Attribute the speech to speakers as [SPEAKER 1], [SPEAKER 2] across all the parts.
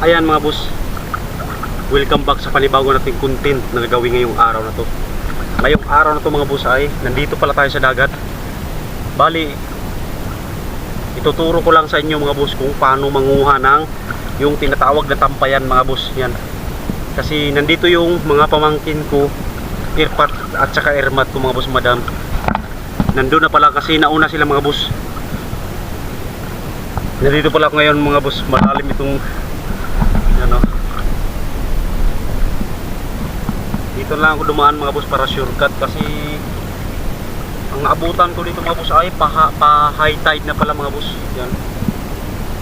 [SPEAKER 1] Ayan mga boss. Welcome back sa panibago nating content na gagawin ngayong araw na to. Ngayong araw na to mga boss ay nandito pala tayo sa dagat. Bali, ituturo ko lang sa inyo mga boss kung paano manguha ng yung tinatawag na tampayan mga boss. Yan. Kasi nandito yung mga pamangkin ko, Irpat at saka Ermat ko mga boss madam. Nandun na pala kasi nauna sila mga boss. Nandito pala ako ngayon mga boss, malalim itong ano. Dito lang ako dumaan mga boss para shortcut kasi ang abutan ko dito mga boss ay pa, pa high tide na pala mga boss. Yan.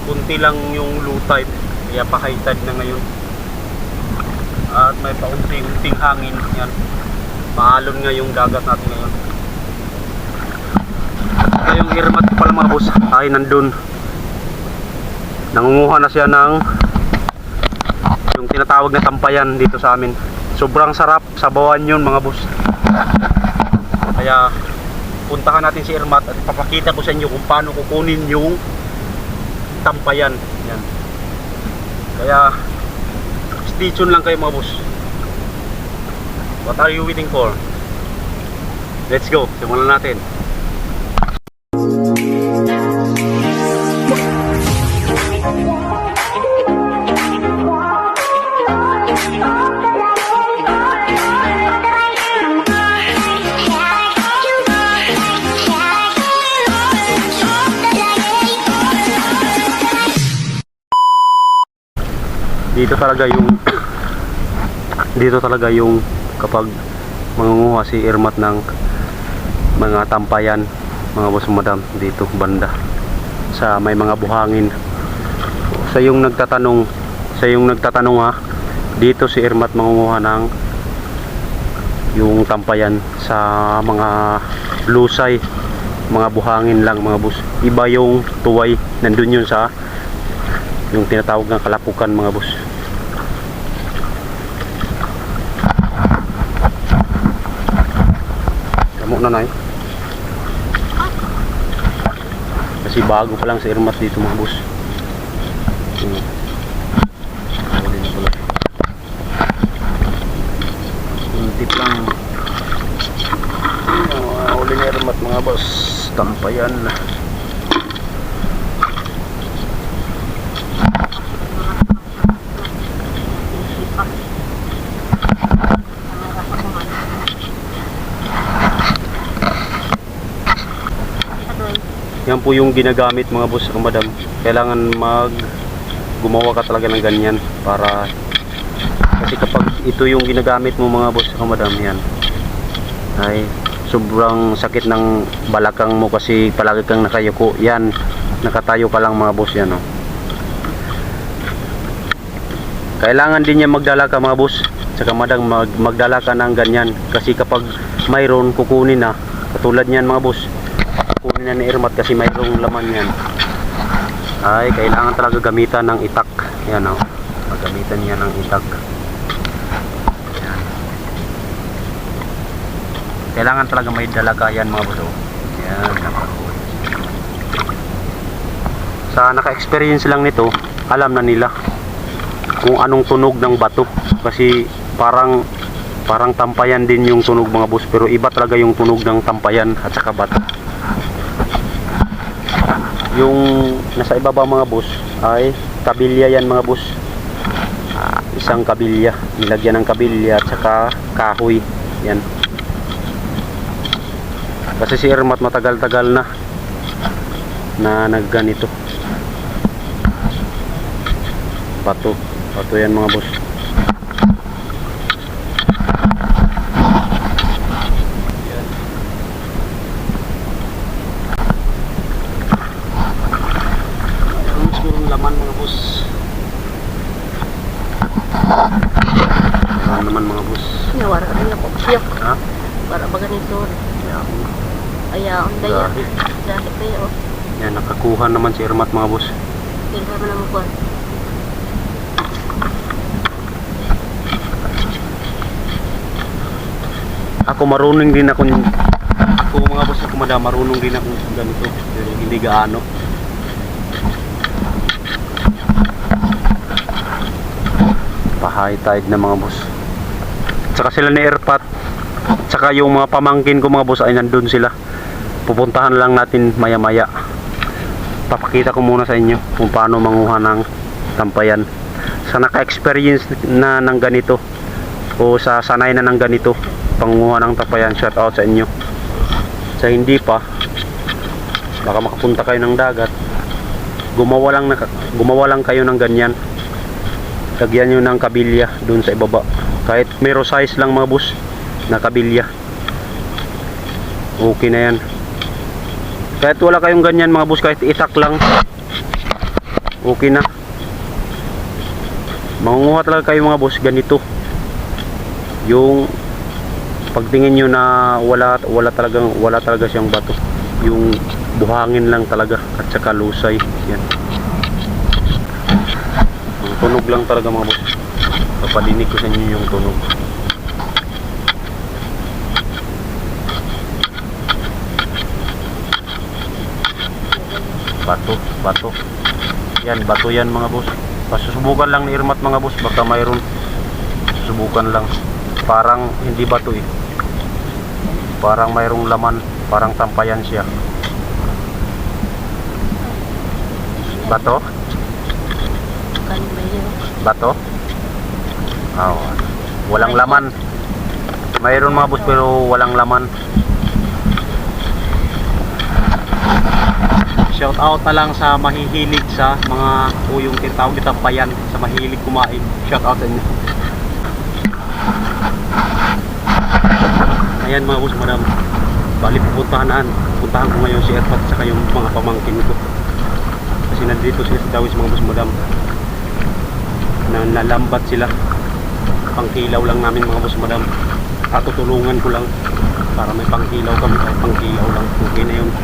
[SPEAKER 1] Kunti lang yung low tide, kaya pa high tide na ngayon. At may paunti-unting hangin yan. Maalon nga yung dagat natin ngayon. Kaya yung irmat ko pala mga boss ay nandun nangunguha na siya ng yung tinatawag na tampayan dito sa amin sobrang sarap. Sabawan yun mga boss. Kaya puntahan natin si Irmat at papakita ko sa inyo kung paano kukunin yung tampayan. Yan. Kaya stay tuned lang kayo mga boss. What are you waiting for? Let's go. Simulan natin dito talaga yung dito talaga yung kapag mangunguha si Irmat ng mga tampayan mga boss madam dito banda sa may mga buhangin. Sa yung nagtatanong sa yung nagtatanong ha dito si Irmat mangunguha ng yung tampayan sa mga lusay mga buhangin lang mga boss. Iba yung tuway nandun yun sa yung tinatawag ng kalapukan mga boss Damo na na Kasi bago pa lang sa Irmat dito mga boss. Hmm. Kuntip lang. Ah, Huli na Irmat mga boss. Tampayan. Yan po yung ginagamit mga boss o madam. Kailangan mag gumawa ka talaga ng ganyan para kasi kapag ito yung ginagamit mo mga boss o madam yan. Ay sobrang sakit ng balakang mo kasi palagi kang nakayuko. Yan nakatayo ka lang mga boss yan oh. kailangan din niya magdala ka mga boss. Tsaka madam mag, magdala ka ng ganyan. Kasi kapag mayroon kukunin na katulad niyan mga boss kunin na ni Irmat kasi mayroong laman yan. Ay kailangan talaga gamitan ng itak. Yan o gamitan niya ng itak. Yan. kailangan talaga may dalaga yan mga buso yan sa naka-experience lang nito alam na nila kung anong tunog ng bato. Kasi parang parang tampayan din yung tunog mga bus pero iba talaga yung tunog ng tampayan at saka bato yung nasa ibaba mga bus ay kabilya yan mga bus Ah, isang kabilya. Nilagyan ng kabilya at saka kahoy. Yan. Kasi si Irmat matagal-tagal na na nagganito. Bato. Bato yan mga bus Mayroon sigurong laman mga boss. Mayroon naman mga boss.
[SPEAKER 2] Nawara rin ako. Siyak.
[SPEAKER 1] Ha?
[SPEAKER 2] Para ba ganito? Ayaw, ang daya.
[SPEAKER 1] Dahil.
[SPEAKER 2] Dahil kayo.
[SPEAKER 1] Yan, nakakuha naman si Irmat mga boss.
[SPEAKER 2] Tingnan mo naman ko.
[SPEAKER 1] Ako marunong din ako ako mga boss ako madam marunong din ako ganito pero hindi gaano high tide na mga boss. Tsaka sila ni Erpat. Tsaka yung mga pamangkin ko mga boss ay nandun sila. Pupuntahan lang natin maya maya papakita ko muna sa inyo kung paano manguha ng tampayan. Sa naka-experience na ng ganito o sa sanay na ng ganito panguha ng tampayan shout out sa inyo. Sa hindi pa baka makapunta kayo ng dagat. Gumawa lang, gumawa lang kayo ng ganyan lagyan nyo ng kabilya dun sa ibaba. Kahit mero size lang mga bus na kabilya. Okay na yan. Kahit wala kayong ganyan mga bus kahit itak lang okay na. Mangunguha talaga kayo mga bus ganito. Yung pagtingin nyo na wala wala talagang wala talaga siyang bato. Yung buhangin lang talaga at saka lusay. Yan tunog lang talaga mga boss. Papadinig ko sa inyo yung tunog. Bato bato. Yan bato yan mga boss. Pasusubukan lang ni Irmat mga boss. Baka mayroon susubukan lang. Parang hindi bato eh. Parang mayroong laman. Parang tampayan siya. Bato
[SPEAKER 2] Kan ba yun?
[SPEAKER 1] bato oh, walang laman. Mayroon mga boss pero walang laman. Shout out na lang sa mahihilig sa mga o yung tinatawag ni tampayan sa mahilig kumain. Shout out sa inyo. Ayan mga boss madam. Bali pupuntahan puntahan ko ngayon si Erpat sa yung mga pamangkin ko. Kasi nandito sila sa Dawis mga boss madam na nalambat sila pangkilaw lang namin mga boss madam at tutulungan ko lang para may pangkilaw kami kahit pangkilaw lang okay na yun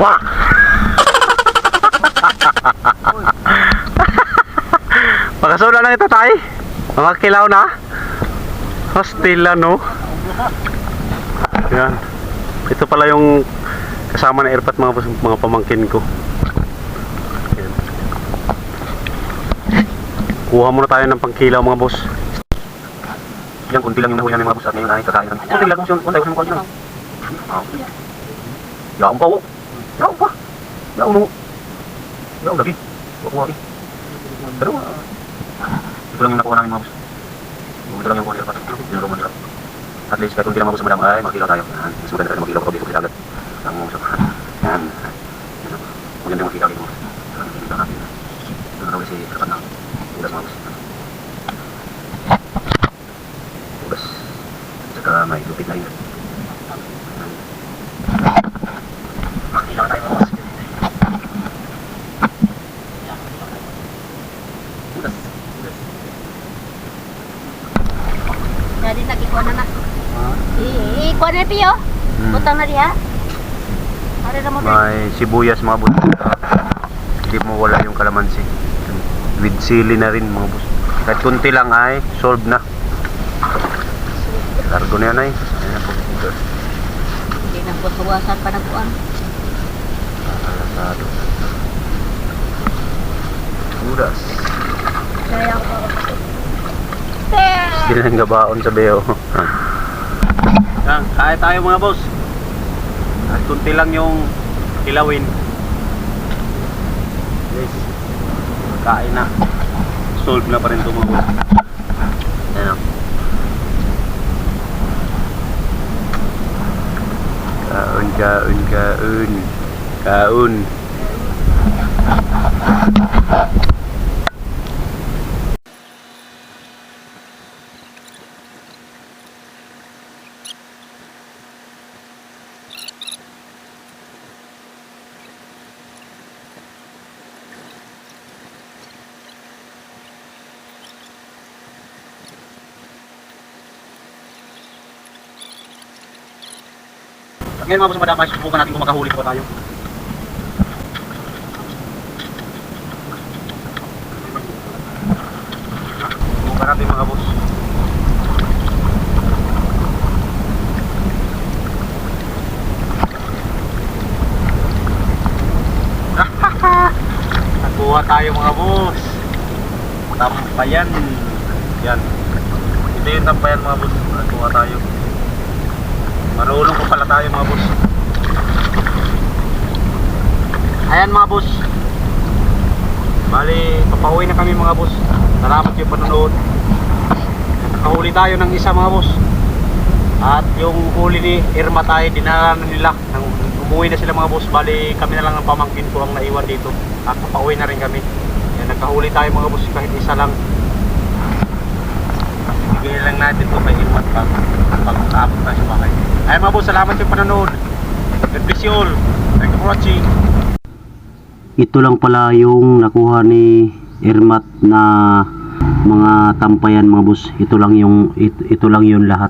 [SPEAKER 1] Wah! Makasuna lang ito tay. Mga na. Hostila no. Yan. Ito pala yung kasama na airpat mga mga pamangkin ko. Yan. Kuha muna tayo ng pangkilaw mga boss. Yan, kunti lang yung nahuli namin mga boss at ngayon ay kakain lang. Kunti lang yung kunti yung kunti lang. Yaong pa, oh. Yaong pa. Yaong no. Yaong lagi. Kuha eh. Pero, ah, ito lang yung nakuha namin mga boss. Ito lang yung kuha airpat. At least kahit kunti lang mga boss madam ay magkilaw tayo. Mas maganda tayo magkilaw kapag dito sa dagat. Ang mga boss. Yan. Yan. Maganda yung magkilaw dito. Yan. Magkilaw natin. Ito na si airpat na. Ulas mga boss. Ulas. Saka may lupit na rin.
[SPEAKER 2] Jadi lagi kuha na na.
[SPEAKER 1] Ah.
[SPEAKER 2] Eh, kuha na piyo.
[SPEAKER 1] Hmm.
[SPEAKER 2] Butang na diha. Ari na mo dre.
[SPEAKER 1] May sibuyas mga boss. Hindi mo wala yung kalamansi. With sili na rin mga boss. Kahit kunti lang ay solve na. Largo na yan ay. Ayan na po.
[SPEAKER 2] Hindi na buwasan pa ng kuan.
[SPEAKER 1] Alasado. Udas.
[SPEAKER 2] Kaya ko.
[SPEAKER 1] Sila ang gabaon sa beo. Yan, kaya tayo mga boss. Kunti lang yung kilawin. Yes. Kain na. Solve na pa rin ito mga. Ayan o. Kaun, kaun, kaun. Kaun. Ngayon mga boss madamay, subukan natin kung makahuli pa tayo. Subukan natin mga boss. Nakakuha tayo mga boss. Tampayan. Yan. Ito yung tampayan mga boss. Nakakuha tayo. Marunong pa pala tayo mga boss. Ayan mga boss. Bali, papauwi na kami mga boss. Salamat yung panonood. Nakahuli tayo ng isa mga boss. At yung huli ni Irma tayo, dinala na nila. Umuwi na sila mga boss. Bali, kami na lang ang pamangkin ko ang naiwan dito. At papauwi na rin kami. Yan, nagkahuli tayo mga boss kahit isa lang. Bigyan lang natin to kay Irma pag pag-aabot na sa bahay. Ay mga boss, salamat yung panonood. God bless you all. Thank you for watching. Ito lang pala yung nakuha ni Irmat na mga tampayan mga boss. Ito lang yung ito, ito lang yung lahat.